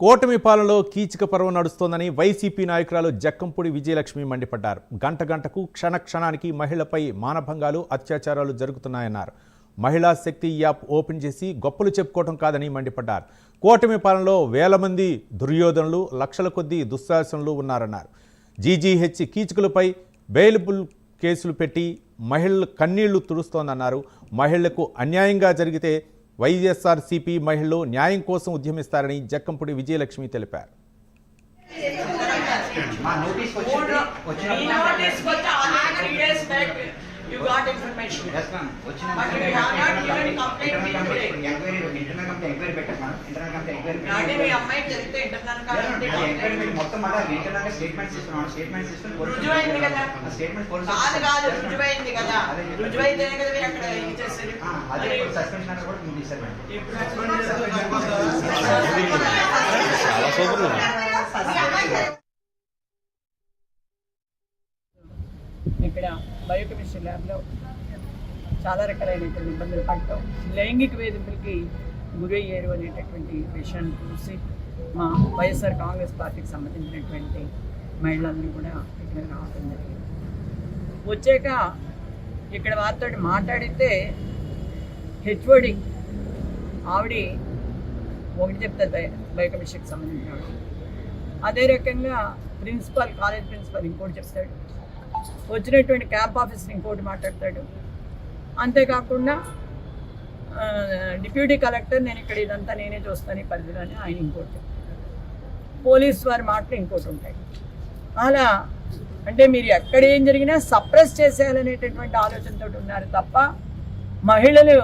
కూటమి పాలనలో కీచక పర్వం నడుస్తోందని వైసీపీ నాయకురాలు జక్కంపూడి విజయలక్ష్మి మండిపడ్డారు. గంట గంటకు క్షణ క్షణానికి మహిళపై మానభంగాలు అత్యాచారాలు జరుగుతున్నాయన్నారు. మహిళా శక్తి యాప్ ఓపెన్ చేసి గొప్పలు చెప్పుకోవటం కాదని మండిపడ్డారు. కూటమి పాలనలో వేల మంది దుర్యోధనులు లక్షల కొద్దీ దుశ్శాసనలు ఉన్నారన్నారు. జీజీహెచ్ కీచకులపై బెయిలబుల్ కేసులు పెట్టి మహిళలు కన్నీళ్ళు తుడుస్తోందన్నారు. మహిళలకు అన్యాయంగా జరిగితే వైఎస్ఆర్సీపీ మహిళలు న్యాయం కోసం ఉద్యమిస్తారని జక్కంపూడి విజయలక్ష్మి తెలిపారు. మా notice you got information. Ma'am వచ్చిన But we have not given complaint till complaint enquiry internal complaint enquiry పెట్టాం మేడం ఇంటర్నల్ కంప్లైంట్ ఎంక్వైరీ నాటి మీ అమ్మాయి జరిగితే ఇంటర్నల్ ఎంక్వైరీ పెట్టి మొత్తం మళ్ళీ ఇంటర్నల్గా స్టేట్మెంట్స్ ఇస్తున్నాం. స్టేట్మెంట్స్ ఇస్తున్నాం. రుజువైంది కదా. స్టేట్మెంట్ కాదు కాదు. రుజువైంది కదా. రుజువైతేనే కదా మీరు అక్కడ ఇది చేసేది? అదే సస్పెన్షన్ అన్న కూడా ముందు తీశారు మేడం ఇప్పుడు ఇక్కడ బయోకెమిస్ట్రీ ల్యాబ్లో చాలా రకాలైనటువంటి ఇబ్బందులు పడటం లైంగిక వేధింపులకి గురయ్యారు అనేటటువంటి విషయాన్ని చూసి మా వైఎస్ఆర్ కాంగ్రెస్ పార్టీకి సంబంధించినటువంటి మహిళలందరూ కూడా ఇక్కడ రావడం జరిగింది. వచ్చాక ఇక్కడ వారితో మాట్లాడితే హెచ్ఓడి ఆవిడ ఒకటి చెప్తారు బయ బయోకెమిస్ట్రీకి సంబంధించిన ఆవిడ అదే రకంగా ప్రిన్సిపాల్ కాలేజ్ ప్రిన్సిపాల్ ఇంకోటి చెప్తాడు. వచ్చినటువంటి క్యాంప్ ఆఫీసర్ ఇంకోటి మాట్లాడతాడు. అంతేకాకుండా డిప్యూటీ కలెక్టర్ నేను ఇక్కడ ఇదంతా నేనే చూస్తాను ఈ ఆయన ఇంకోటి పోలీస్ వారి మాటలు ఇంకోటి ఉంటాయి. అలా అంటే మీరు ఎక్కడ ఏం జరిగినా సప్రెస్ చేసేయాలనేటటువంటి ఆలోచనతో ఉన్నారు తప్ప మహిళలు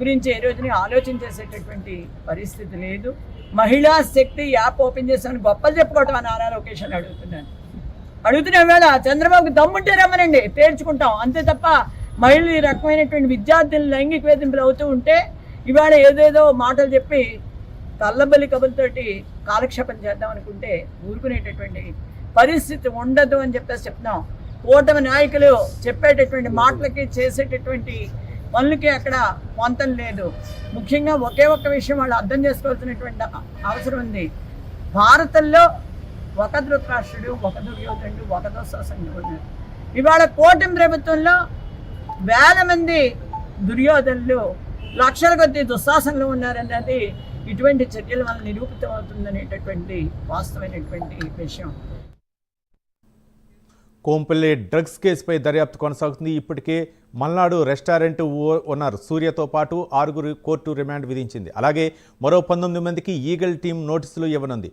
గురించి ఏ రోజుని ఆలోచన చేసేటటువంటి పరిస్థితి లేదు. మహిళా శక్తి యాప్ ఓపెన్ చేసామని గొప్పలు చెప్పుకోవటం అని ఆరా లొకేషన్ అడుగుతున్నాను. అడుగుతున్న వేళ చంద్రబాబుకి దమ్ముంటే రమ్మనండి. తేల్చుకుంటాం అంతే తప్ప మహిళలు ఈ రకమైనటువంటి విద్యార్థులు లైంగిక వేధింపులు అవుతూ ఉంటే ఇవాళ ఏదేదో మాటలు చెప్పి తల్లబలి కబులతోటి కాలక్షేపం చేద్దాం అనుకుంటే ఊరుకునేటటువంటి పరిస్థితి ఉండదు అని చెప్పేసి చెప్తున్నాం. కూటమి నాయకులు చెప్పేటటువంటి మాటలకి చేసేటటువంటి పనులకి అక్కడ పొంతం లేదు. ముఖ్యంగా ఒకే ఒక్క విషయం వాళ్ళు అర్థం చేసుకోవాల్సినటువంటి అవసరం ఉంది. భారతంలో ఒక ధృతరాష్ట్రుడు ఒక దుర్యోధనుడు ఒక దోసాసనుడు ఇవాళ కూటమి ప్రభుత్వంలో వేల మంది దుర్యోధనులు లక్షల కొద్ది దుస్సాసనలు ఉన్నారన్నది ఇటువంటి చర్యల వల్ల నిరూపితం అవుతుందనేటటువంటి వాస్తవమైనటువంటి విషయం. కోంపల్లి డ్రగ్స్ కేసుపై దర్యాప్తు కొనసాగుతుంది. ఇప్పటికే మల్నాడు రెస్టారెంట్ ఓ- ఓనర్ సూర్యతో పాటు ఆరుగురు కోర్టు రిమాండ్ విధించింది. అలాగే మరో పంతొమ్మిది మందికి ఈగల్ టీం నోటీసులు ఇవ్వనుంది.